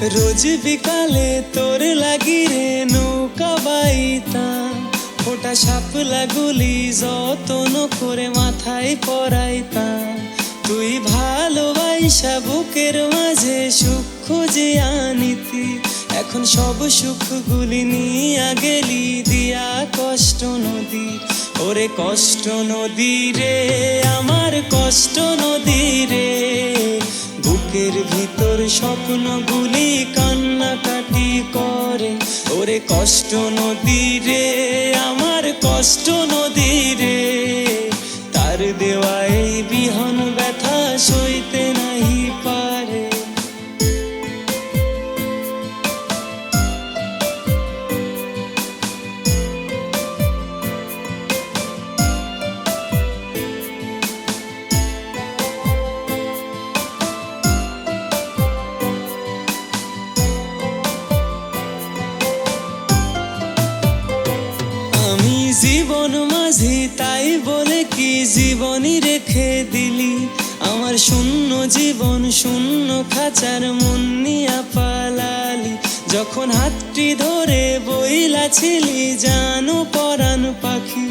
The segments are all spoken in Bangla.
রোজ বিকালে তোর লাগি রে নৌকা বাইতাম ফোটা সাপলা গুলি যতন করে মাথায় পরাইতাম তুই ভালোবাসা বুকের মাঝে সুখ খুঁজে আনিতি। এখন সব সুখগুলি নিয়া গেলি, দিয়া কষ্ট নদী। ওরে কষ্ট নদী রে, আমার কষ্ট নদী রে। বুকের ভিতর স্বপ্নগুলি কান্নাকাটি করে। ওরে কষ্ট নদী রে, আমার কষ্ট নদী রে। তার দেওয়া এই বিহন ব্যথা সইতে জীবন মাঝি, তাই বলে কি জীবনই রেখে দিলি? আমার শূন্য জীবন, শূন্য খাঁচার মন নিয়া পালালি। যখন হাতটি ধরে বইলা ছিলি জানো পরাণ পাখি,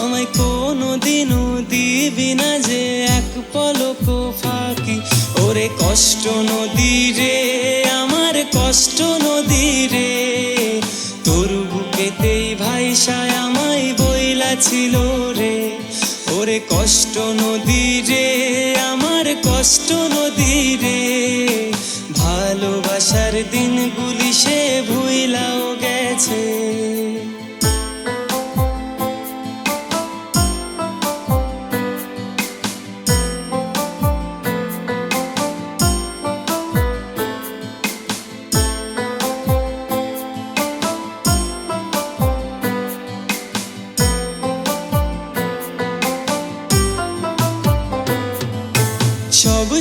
আমায় কোনো দিনও দিবি না যে এক পলক ফাঁকি। ওরে কষ্ট নদী রে, আমার কষ্ট নদী রে, তোর বুকেতেই ভাইসায় আমায় বইলা ছিল রে। ওরে কষ্ট নদী রে আমার কষ্ট নদী রে। ভালোবাসার দিনগুলি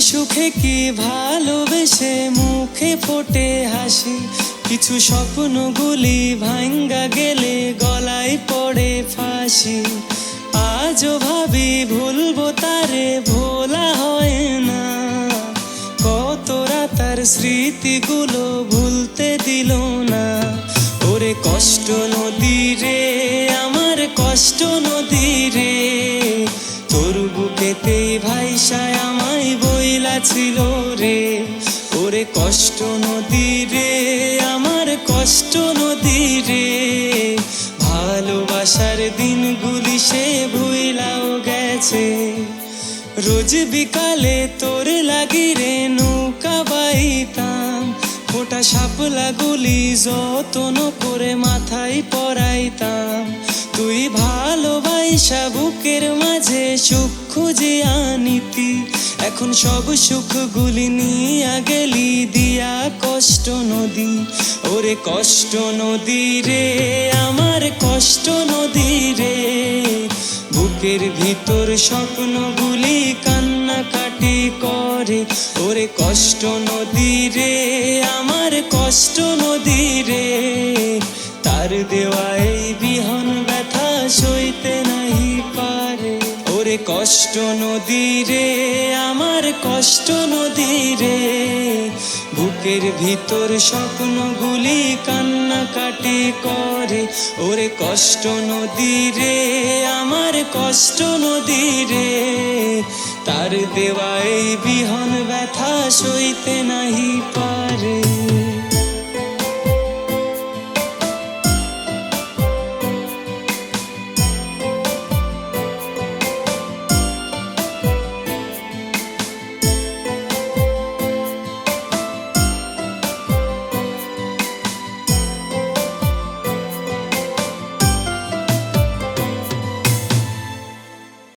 সুখে কি ভালোবেসে মুখে ফোটে হাসি? কিছু স্বপ্নগুলি ভাঙ্গা গেলে গলায় পড়ে ফাঁসি। আজও ভাবি ভুলবো তারে, ভোলা হয় না। কত রাতার স্মৃতিগুলো ভুলতে দিল না। ওরে কষ্ট নদী রে, আমার কষ্ট নদী রে। কষ্ট নদী রে, আমার কষ্ট নদী রে। ভালোবাসার দিনগুলি সে ভুইলাও গেছে। রোজ বিকালে তোর লাগি রে নৌকা বাইতাম। ফোটা সাপলা গুলি যতন করে মাথায় পরাইতাম। তুই ভালোবাসা বুকের মাঝে সুখ খুঁজে আনিতি এখন সব সুখগুলি নিয়া গেলি দিয়া কষ্ট নদী। ওরে কষ্ট নদী রে, আমার কষ্ট নদী রে। বুকের ভিতর স্বপ্নগুলি কান্নাকাটি করে। ওরে কষ্ট নদী রে, আমার কষ্ট নদী রে। তার দেওয়া কষ্ট নদী রে, আমার কষ্ট নদী রে। বুকের ভিতর স্বপ্নগুলি কান্নাকাটি করে। ওরে কষ্ট নদী রে, আমার কষ্ট নদী রে। তার দেওয়া এই বিহন ব্যথা সইতে নাহি পারে।